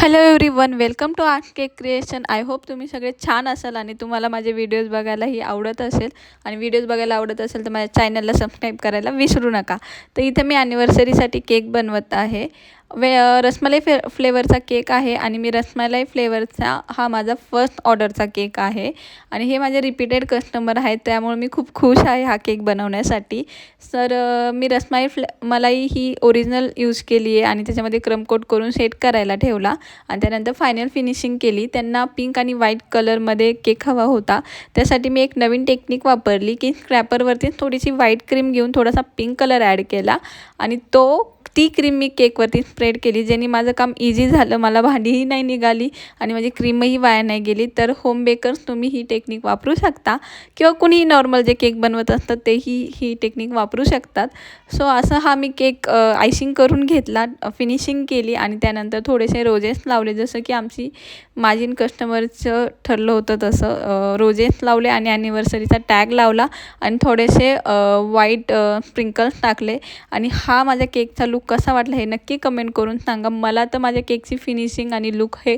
Hello everyone welcome to art cake creation I hope तुम्ही सगळे छान असाल आणि तुम्हाला माझे व्हिडिओज बघायलाही आवडत असेल. आणि व्हिडिओज बघायला आवडत असेल तर माझ्या चॅनलला सबस्क्राईब करायला विसरू नका. तर इथे मी ॲनिव्हर्सरीसाठी केक बनवत आहे. वे रसमलाई फे फ्लेवरचा केक आहे आणि मी रसमलाई फ्लेवरचा हा माझा फर्स्ट ऑर्डरचा केक आहे. आणि हे माझे रिपीटेड कस्टमर आहेत त्यामुळे मी खूप खुश आहे हा केक बनवण्यासाठी. सर मी रसमलाई फ्ले मलाई ही ओरिजिनल यूज केली आहे आणि त्याच्यामध्ये क्रमकोट करून सेट करायला ठेवला. आणि त्यानंतर फायनल फिनिशिंग केली. त्यांना पिंक आणि व्हाईट कलरमध्ये केक हवा होता. त्यासाठी मी एक नवीन टेक्निक वापरली की स्क्रॅपरवरती थोडीशी व्हाईट क्रीम घेऊन थोडासा पिंक कलर ॲड केला. आणि तो ती क्रीम मी केकवरती स्प्रेड केली ज्याने माझं काम इझी झालं मला भांडीही नाही निघाली आणि माझी क्रीमही वाया नाही गेली. तर होम बेकर्स तुम्ही ही टेक्निक वापरू शकता किंवा कुणीही नॉर्मल जे केक बनवत असतात तेही ही टेक्निक वापरू शकतात. सो असं हा मी केक आयसिंग करून घेतला फिनिशिंग केली आणि त्यानंतर थोडेसे रोजेस लावले. जसं की आमची माझी कस्टमरचं ठरलं होतं तसं रोजेस लावले आणि ॲनिव्हर्सरीचा टॅग लावला आणि थोडेसे व्हाईट स्प्रिंकल्स टाकले. आणि हा माझ्या केकचा लुक कसा वाटला हे नक्की कमेंट करून सांगा. मला तर माझ्या केकची फिनिशिंग आणि लुक हे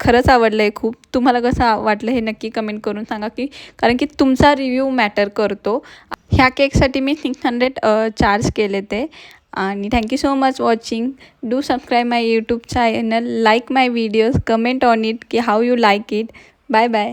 खरंच आवडलं आहे खूप. तुम्हाला कसं वाटलं हे नक्की कमेंट करून सांगा की कारण की तुमचा रिव्ह्यू मॅटर करतो. ह्या केकसाठी मी सिक्स हंड्रेड चार्ज केले ते. आणि thank you so much watching do subscribe my YouTube channel like my videos comment on it की how you like it bye bye